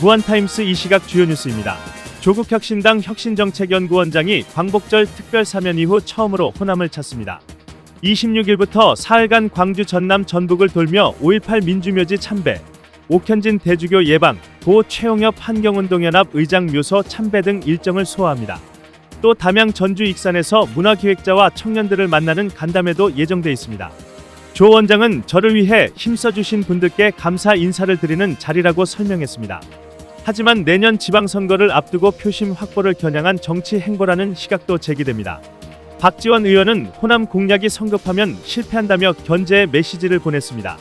무한타임스 이 시각 주요 뉴스입니다. 조국 혁신당 혁신정책연구원장이 광복절 특별 사면 이후 처음으로 호남을 찾습니다. 26일부터 사흘간 광주 전남 전북을 돌며 5.18 민주묘지 참배, 옥현진 대주교 예방, 도 최용엽 환경운동연합 의장 묘소 참배 등 일정을 소화합니다. 또 담양 전주 익산에서 문화기획자와 청년들을 만나는 간담회도 예정돼 있습니다. 조 원장은 저를 위해 힘써주신 분들께 감사 인사를 드리는 자리라고 설명했습니다. 하지만 내년 지방선거를 앞두고 표심 확보를 겨냥한 정치 행보라는 시각도 제기됩니다. 박지원 의원은 호남 공약이 성급하면 실패한다며 견제의 메시지를 보냈습니다.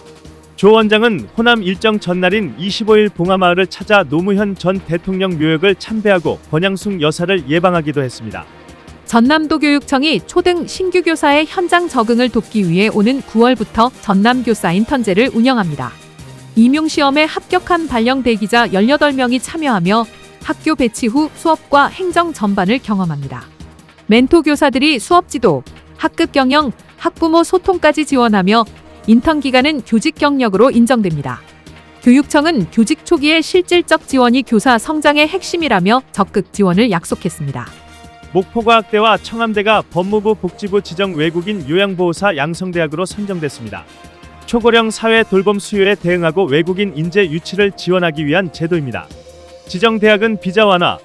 조 원장은 호남 일정 전날인 25일 봉하마을을 찾아 노무현 전 대통령 묘역을 참배하고 권양숙 여사를 예방하기도 했습니다. 전남도 교육청이 초등 신규 교사의 현장 적응을 돕기 위해 오는 9월부터 전남 교사 인턴제를 운영합니다. 임용 시험에 합격한 발령 대기자 18명이 참여하며 학교 배치 후 수업과 행정 전반을 경험합니다. 멘토 교사들이 수업 지도, 학급 경영, 학부모 소통까지 지원하며 인턴 기간은 교직 경력으로 인정됩니다. 교육청은 교직 초기의 실질적 지원이 교사 성장의 핵심이라며 적극 지원을 약속했습니다. 목포과학대와 청암대가 법무부 복지부 지정 외국인 요양보호사 양성대학으로 선정됐습니다. 초고령 사회 돌봄 수요에 대응하고 외국인 인재 유치를 지원하기 위한 제도입니다. 지정 대학은 비자 완화,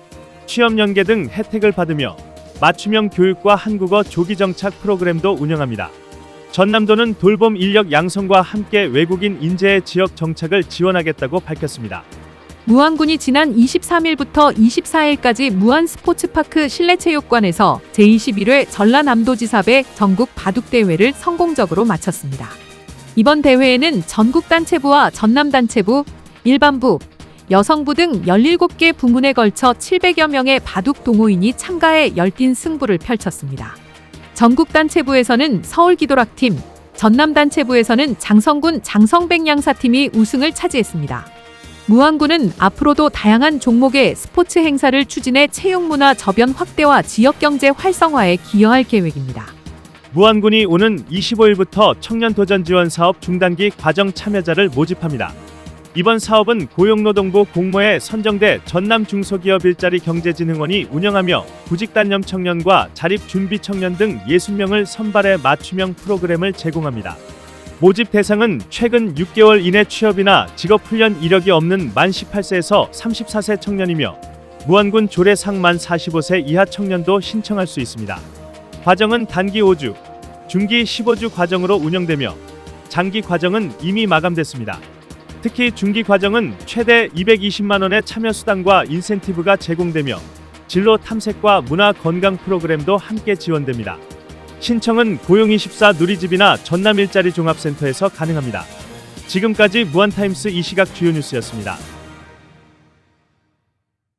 취업 연계 등 혜택을 받으며 맞춤형 교육과 한국어 조기 정착 프로그램도 운영합니다. 전남도는 돌봄 인력 양성과 함께 외국인 인재의 지역 정착을 지원하겠다고 밝혔습니다. 무안군이 지난 23일부터 24일까지 무안 스포츠파크 실내체육관에서 제21회 전라남도지사배 전국 바둑대회를 성공적으로 마쳤습니다. 이번 대회에는 전국단체부와 전남단체부, 일반부, 여성부 등 17개 부문에 걸쳐 700여 명의 바둑 동호인이 참가해 열띤 승부를 펼쳤습니다. 전국단체부에서는 서울기도락팀, 전남단체부에서는 장성군 장성백 양사팀이 우승을 차지했습니다. 무안군은 앞으로도 다양한 종목의 스포츠 행사를 추진해 체육문화 저변 확대와 지역경제 활성화에 기여할 계획입니다. 무안군이 오는 25일부터 청년 도전 지원 사업 중단기 과정 참여자를 모집합니다. 이번 사업은 고용노동부 공모에 선정돼 전남 중소기업 일자리 경제진흥원이 운영하며 구직단념 청년과 자립준비 청년 등 60명을 선발해 맞춤형 프로그램을 제공합니다. 모집 대상은 최근 6개월 이내 취업이나 직업훈련 이력이 없는 만 18세에서 34세 청년이며 무안군 조례상 만 45세 이하 청년도 신청할 수 있습니다. 과정은 단기 5주, 중기 15주 과정으로 운영되며 장기 과정은 이미 마감됐습니다. 특히 중기 과정은 최대 220만 원의 참여 수당과 인센티브가 제공되며 진로 탐색과 문화 건강 프로그램도 함께 지원됩니다. 신청은 고용24 누리집이나 전남 일자리 종합센터에서 가능합니다. 지금까지 무한타임스 이 시각 주요 뉴스였습니다.